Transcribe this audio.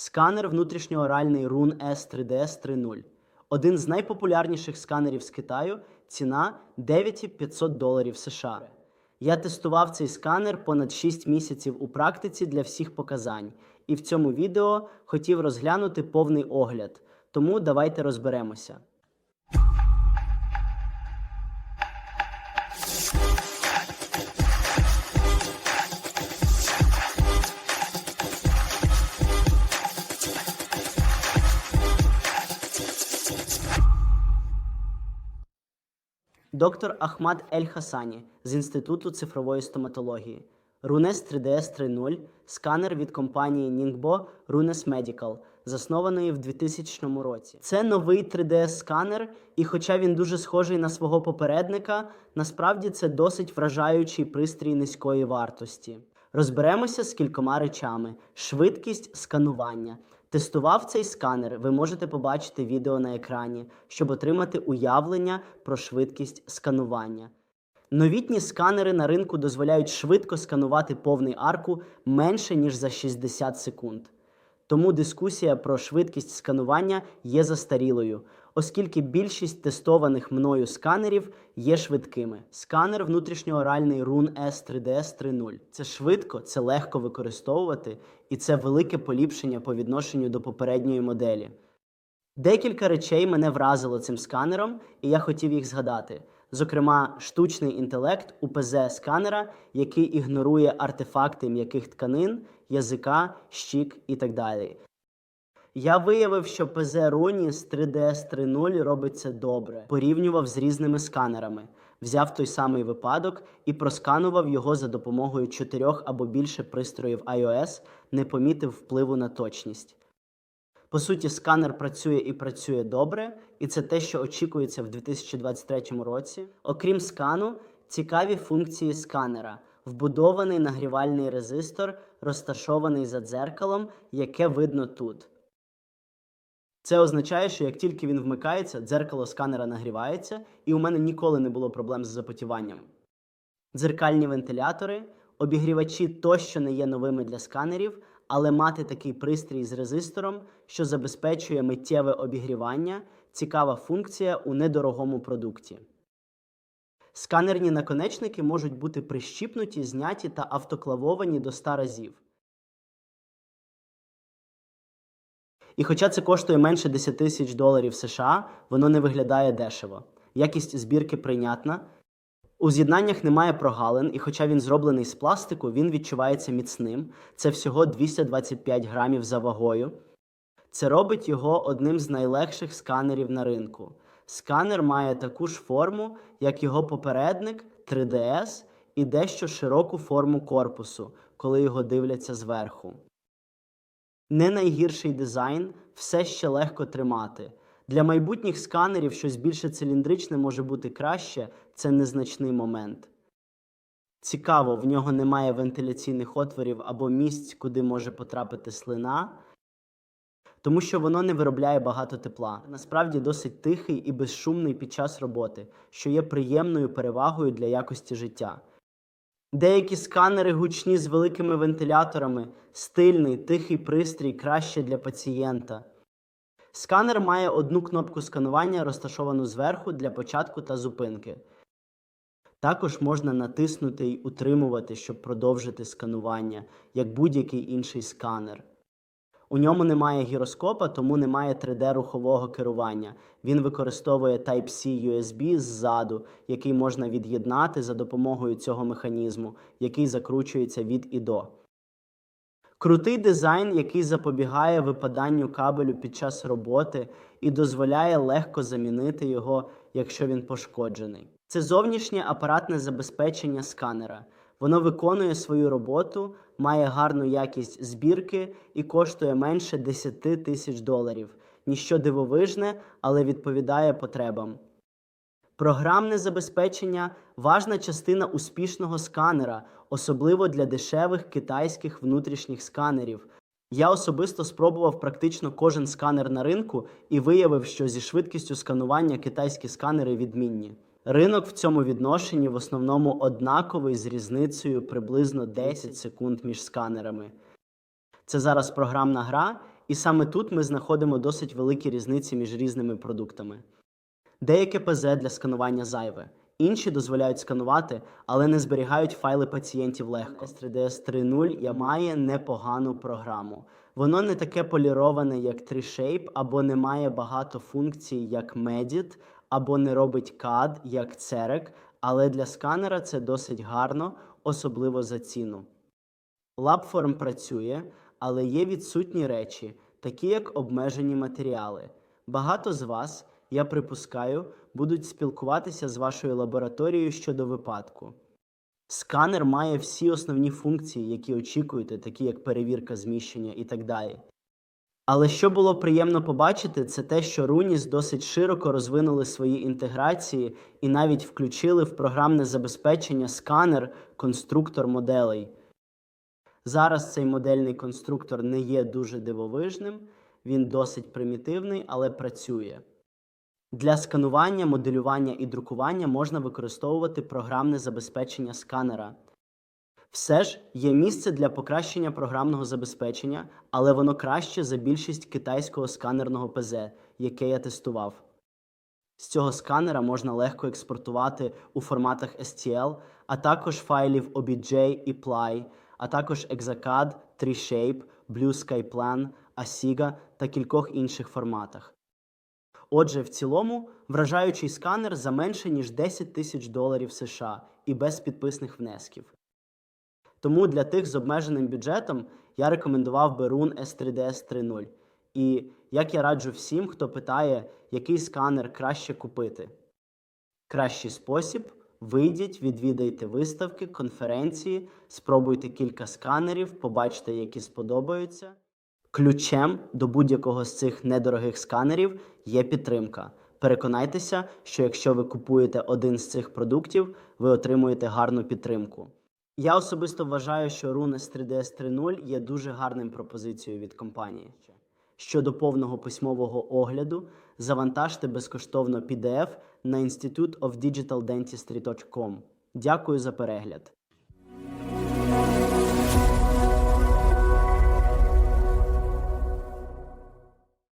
Сканер внутрішньооральний Run S 3DS 3.0. Один з найпопулярніших сканерів з Китаю. Ціна 9500 доларів США. Я тестував цей сканер понад 6 місяців у практиці для всіх показань. І в цьому відео хотів розглянути повний огляд. Тому давайте розберемося. Доктор Ахмад Ель Хасані з Інституту цифрової стоматології. Runes 3DS 3.0 сканер від компанії Ningbo Runes Medical, заснованої в 2000 році. Це новий 3DS сканер, і хоча він дуже схожий на свого попередника, насправді це досить вражаючий пристрій низької вартості. Розберемося з кількома речами: швидкість сканування. Тестував цей сканер, ви можете побачити відео на екрані, щоб отримати уявлення про швидкість сканування. Новітні сканери на ринку дозволяють швидко сканувати повний арку менше ніж за 60 секунд. Тому дискусія про швидкість сканування є застарілою, оскільки більшість тестованих мною сканерів є швидкими. Сканер внутрішньооральний Run S 3DS 3.0. Це швидко, це легко використовувати, і це велике поліпшення по відношенню до попередньої моделі. Декілька речей мене вразило цим сканером, і я хотів їх згадати. Зокрема, штучний інтелект УПЗ сканера, який ігнорує артефакти м'яких тканин, язика, щік і так далі. Я виявив, що ПЗ Руні з 3DS 3.0 робить це добре, порівнював з різними сканерами, взяв той самий випадок і просканував його за допомогою чотирьох або більше пристроїв iOS, не помітив впливу на точність. По суті, сканер працює і працює добре, і це те, що очікується в 2023 році. Окрім скану, цікаві функції сканера: вбудований нагрівальний резистор, розташований за дзеркалом, яке видно тут. Це означає, що як тільки він вмикається, дзеркало сканера нагрівається, і у мене ніколи не було проблем з запотіванням. Дзеркальні вентилятори, обігрівачі тощо не є новими для сканерів, але мати такий пристрій з резистором, що забезпечує миттєве обігрівання, цікава функція у недорогому продукті. Сканерні наконечники можуть бути прищіпнуті, зняті та автоклавовані до 100 разів. І хоча це коштує менше 10 тисяч доларів США, воно не виглядає дешево. Якість збірки прийнятна. У з'єднаннях немає прогалин, і хоча він зроблений з пластику, він відчувається міцним. Це всього 225 грамів за вагою. Це робить його одним з найлегших сканерів на ринку. Сканер має таку ж форму, як його попередник 3DS, і дещо широку форму корпусу, коли його дивляться зверху. Не найгірший дизайн, все ще легко тримати. Для майбутніх сканерів щось більше циліндричне може бути краще, це незначний момент. Цікаво, в нього немає вентиляційних отворів або місць, куди може потрапити слина, тому що воно не виробляє багато тепла. Насправді досить тихий і безшумний під час роботи, що є приємною перевагою для якості життя. Деякі сканери гучні з великими вентиляторами, стильний, тихий пристрій краще для пацієнта. Сканер має одну кнопку сканування, розташовану зверху для початку та зупинки. Також можна натиснути і утримувати, щоб продовжити сканування, як будь-який інший сканер. У ньому немає гіроскопа, тому немає 3D-рухового керування. Він використовує Type-C USB ззаду, який можна від'єднати за допомогою цього механізму, який закручується від і до. Крутий дизайн, який запобігає випаданню кабелю під час роботи і дозволяє легко замінити його, якщо він пошкоджений. Це зовнішнє апаратне забезпечення сканера. Воно виконує свою роботу, має гарну якість збірки і коштує менше 10 тисяч доларів. Ніщо дивовижне, але відповідає потребам. Програмне забезпечення важна частина успішного сканера, особливо для дешевих китайських внутрішніх сканерів. Я особисто спробував практично кожен сканер на ринку і виявив, що зі швидкістю сканування китайські сканери відмінні. Ринок в цьому відношенні в основному однаковий з різницею приблизно 10 секунд між сканерами. Це зараз програмна гра, І саме тут ми знаходимо досить великі різниці між різними продуктами. Деяке ПЗ для сканування зайве, інші дозволяють сканувати, але не зберігають файли пацієнтів легко. S3DS 3.0 я має непогану програму. Воно не таке поліроване, як 3Shape, або не має багато функцій, як Medit, або не робить CAD, як Cerec, але для сканера це досить гарно, особливо за ціну. Лабформ працює, але є відсутні речі, такі як обмежені матеріали. Багато з вас, я припускаю, будуть спілкуватися з вашою лабораторією щодо випадку. Сканер має всі основні функції, які очікуєте, такі як перевірка зміщення і так далі. Але що було приємно побачити, це те, що Runis досить широко розвинули свої інтеграції і навіть включили в програмне забезпечення сканер конструктор моделей. Зараз цей модельний конструктор не є дуже дивовижним, він досить примітивний, але працює. Для сканування, моделювання і друкування можна використовувати програмне забезпечення сканера. Все ж є місце для покращення програмного забезпечення, але воно краще за більшість китайського сканерного ПЗ, яке я тестував. З цього сканера можна легко експортувати у форматах STL, а також файлів OBJ і Ply, а також Exacad, 3Shape, Blue Sky Asiga та кількох інших форматах. Отже, в цілому, вражаючий сканер за менше ніж 10 тисяч доларів США і без підписних внесків. Тому для тих з обмеженим бюджетом я рекомендував би Run S3DS 3.0. І як я раджу всім, хто питає, який сканер краще купити. Кращий спосіб вийдіть, відвідайте виставки, конференції, спробуйте кілька сканерів, побачте, які сподобаються. Ключем до будь-якого з цих недорогих сканерів є підтримка. Переконайтеся, що якщо ви купуєте один з цих продуктів, ви отримуєте гарну підтримку. Я особисто вважаю, що Runes 3DS 3.0 є дуже гарним пропозицією від компанії. Щодо повного письмового огляду, завантажте безкоштовно PDF на instituteofdigitaldentistry.com. Дякую за перегляд.